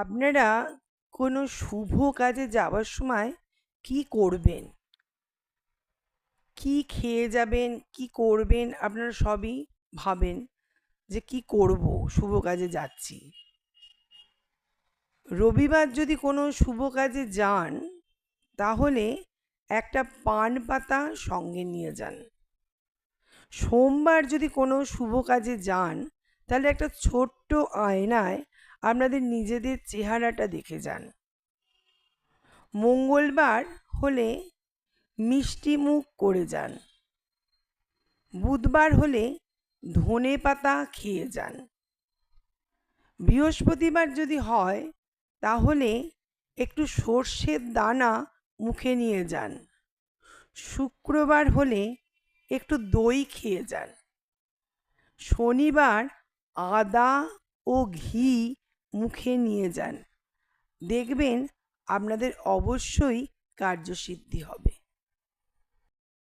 আপনারা কোনো শুভ কাজে যাওয়ার সময় কি করবেন? কি খেয়ে যাবেন? কি করবেন? আপনারা সবই ভাবেন যে কি করব, শুভ কাজে যাচ্ছি। রবিবার যদি কোনো শুভ কাজে যান, তাহলে একটা পান পাতা সঙ্গে নিয়ে যান। সোমবার যদি কোনো শুভ কাজে যান, তাহলে একটা ছোট্ট আয়নায় আপনাদের নিজেদের চেহারাটা দেখে যান। মঙ্গলবার হলে মিষ্টি মুখ করে যান। বুধবার হলে ধনে পাতা খেয়ে যান। বৃহস্পতিবার যদি হয়, তাহলে একটু সর্ষের দানা মুখে নিয়ে যান। শুক্রবার হলে একটু দই খেয়ে যান। শনিবার আদা ও ঘি মুখে নিয়ে যান। দেখবেন আপনাদের অবশ্যই কার্যসিদ্ধি হবে।